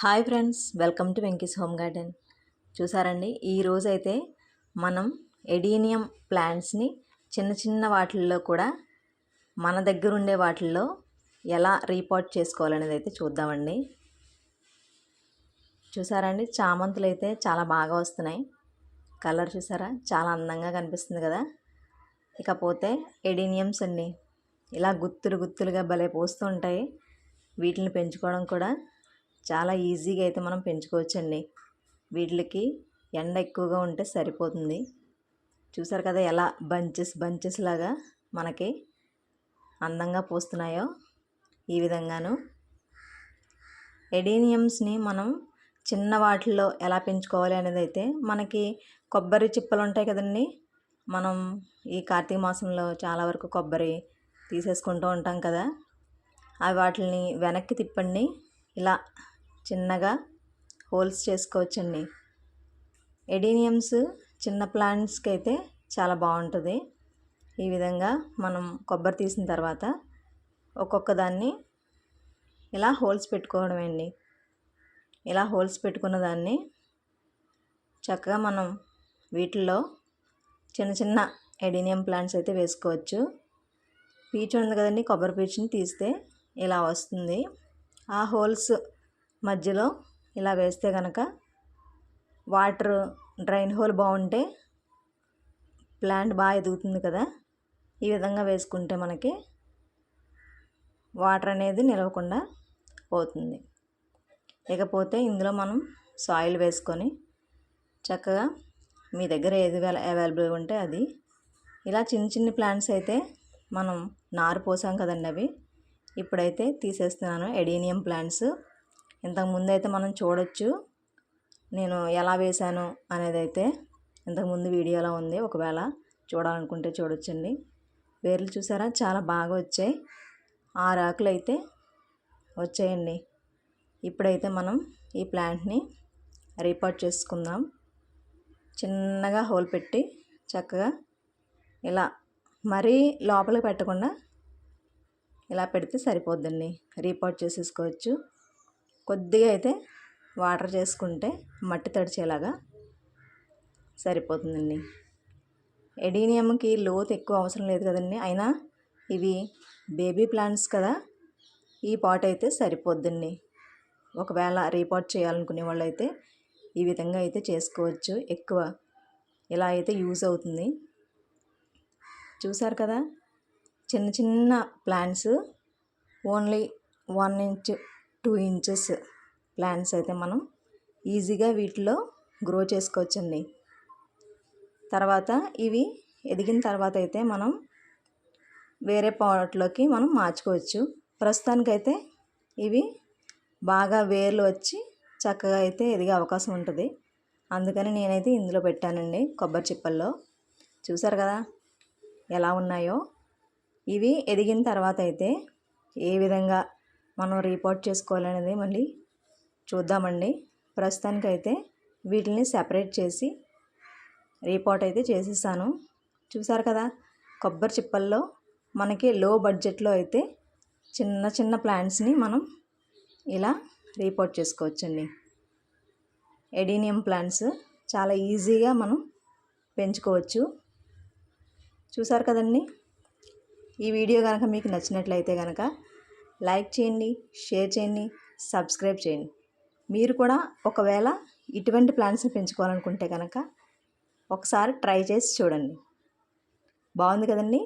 Hi friends welcome to Venky's home garden. చూసారండి ఈరోజు అయితే మనం ఎడీనియం ప్లాంట్స్ని చిన్న చిన్న వాటిల్లో కూడా మన దగ్గర ఉండే వాటిల్లో ఎలా రీపాట్ చేసుకోవాలనేది అయితే చూద్దామండి. చూసారండి చామంతులు అయితే చాలా బాగా వస్తున్నాయి. కలర్ చూసారా? చాలా అందంగా కనిపిస్తుంది కదా. ఇకపోతే ఎడీనియమ్స్ అండి ఇలా గుత్తులు గుత్తులుగా భలే పోస్తూ ఉంటాయి. వీటిని పెంచుకోవడం కూడా చాలా ఈజీగా అయితే మనం పెంచుకోవచ్చండి. వీటికి ఎండ ఎక్కువగా ఉంటే సరిపోతుంది. చూసారు కదా ఎలా బంచెస్ బంచెస్ లాగా మనకి అందంగా పోస్తున్నాయో ఈ విధంగాను. ఎడీనియమ్స్ని మనం చిన్న వాటిల్లో ఎలా పెంచుకోవాలి అనేది అయితే మనకి కొబ్బరి చిప్పలు ఉంటాయి కదండి. మనం ఈ కార్తీక మాసంలో చాలా వరకు కొబ్బరి తీసేసుకుంటూ ఉంటాం కదా. అవి వాటిని వెనక్కి తిప్పండి. ఇలా చిన్నగా హోల్స్ చేసుకోవచ్చండి. ఎడీనియమ్స్ చిన్న ప్లాంట్స్కి అయితే చాలా బాగుంటుంది. ఈ విధంగా మనం కొబ్బరి తీసిన తర్వాత ఒక్కొక్క దాన్ని ఇలా హోల్స్ పెట్టుకోవడం అండి ఇలా హోల్స్ పెట్టుకున్న దాన్ని చక్కగా మనం వీటిల్లో చిన్న చిన్న ఎడీనియం ప్లాంట్స్ అయితే వేసుకోవచ్చు. పీచు ఉంది కదండి కొబ్బరి పీచుని తీస్తే ఇలా వస్తుంది. ఆ హోల్స్ మధ్యలో ఇలా వేస్తే కనుక వాటర్ డ్రైన్ హోల్ బాగుంటే ప్లాంట్ బాగా ఎదుగుతుంది కదా. ఈ విధంగా వేసుకుంటే మనకి వాటర్ అనేది నిలవకుండా పోతుంది. ఇకపోతే ఇందులో మనం సాయిల్ వేసుకొని చక్కగా మీ దగ్గర ఏది అవైలబుల్గా ఉంటే అది. ఇలా చిన్న చిన్న ప్లాంట్స్ అయితే మనం నారు పోసాం కదండి అవి. ఇప్పుడైతే తీసేస్తున్నాను. ఎడీనియం ప్లాంట్స్ ఇంతకుముందు అయితే మనం చూడొచ్చు నేను ఎలా వేశాను అనేది అయితే ఇంతకుముందు వీడియోలో ఉంది. ఒకవేళ చూడాలనుకుంటే చూడొచ్చండి. వేర్లు చూసారా? చాలా బాగా వచ్చాయి. ఆరు ఆకులు అయితే వచ్చాయండి. ఇప్పుడైతే మనం ఈ ప్లాంట్ని రీపాట్ చేసుకుందాం. చిన్నగా హోల్ పెట్టి చక్కగా ఇలా మరీ లోపలికి పెట్టకుండా ఇలా పెడితే సరిపోద్దండి. రీపాట్ చేసేసుకోవచ్చు. కొద్దిగా అయితే వాటర్ చేసుకుంటే మట్టి తడిచేలాగా సరిపోతుందండి. ఎడీనియంకి లోతు ఎక్కువ అవసరం లేదు కదండి. అయినా ఇవి బేబీ ప్లాంట్స్ కదా ఈ పాట్ అయితే సరిపోద్దండి. ఒకవేళ రీపాట్ చేయాలనుకునే వాళ్ళు అయితే ఈ విధంగా అయితే చేసుకోవచ్చు. ఎక్కువ ఇలా అయితే యూజ్ అవుతుంది. చూసారు కదా చిన్న చిన్న plants only one inch two inches plants అయితే మనం ఈజీగా వీటిలో గ్రో చేసుకోవచ్చండి. తర్వాత ఇవి ఎదిగిన తర్వాత అయితే మనం వేరే పాట్లోకి మనం మార్చుకోవచ్చు. ప్రస్తుతానికైతే ఇవి బాగా వేర్లు వచ్చి చక్కగా అయితే ఎదిగే అవకాశం ఉంటుంది. అందుకని నేనైతే ఇందులో పెట్టానండి కొబ్బరి చిప్పల్లో. చూసారు కదా ఎలా ఉన్నాయో. ఇవి ఎదిగిన తర్వాత అయితే ఏ విధంగా మనం రిపోర్ట్ చేసుకోవాలనేది మళ్ళీ చూద్దామండి. ప్రస్తుతానికైతే వీటిని సెపరేట్ చేసి రీపోర్ట్ అయితే చేసేసాను. చూసారు కదా కొబ్బరి చిప్పల్లో మనకి లో బడ్జెట్లో అయితే చిన్న చిన్న ప్లాంట్స్ని మనం ఇలా రీపోర్ట్ చేసుకోవచ్చండి. ఎడీనియం ప్లాంట్స్ చాలా ఈజీగా మనం పెంచుకోవచ్చు. చూసారు కదండి? ఈ వీడియో కనుక మీకు నచ్చినట్లయితే కనుక లైక్ చేయండి షేర్ చేయండి సబ్స్క్రైబ్ చేయండి. మీరు కూడా ఒకవేళ ఇటువంటి ప్లాంట్స్ని పెంచుకోవాలనుకుంటే కనుక ఒకసారి ట్రై చేసి చూడండి. బాగుంది కదండి?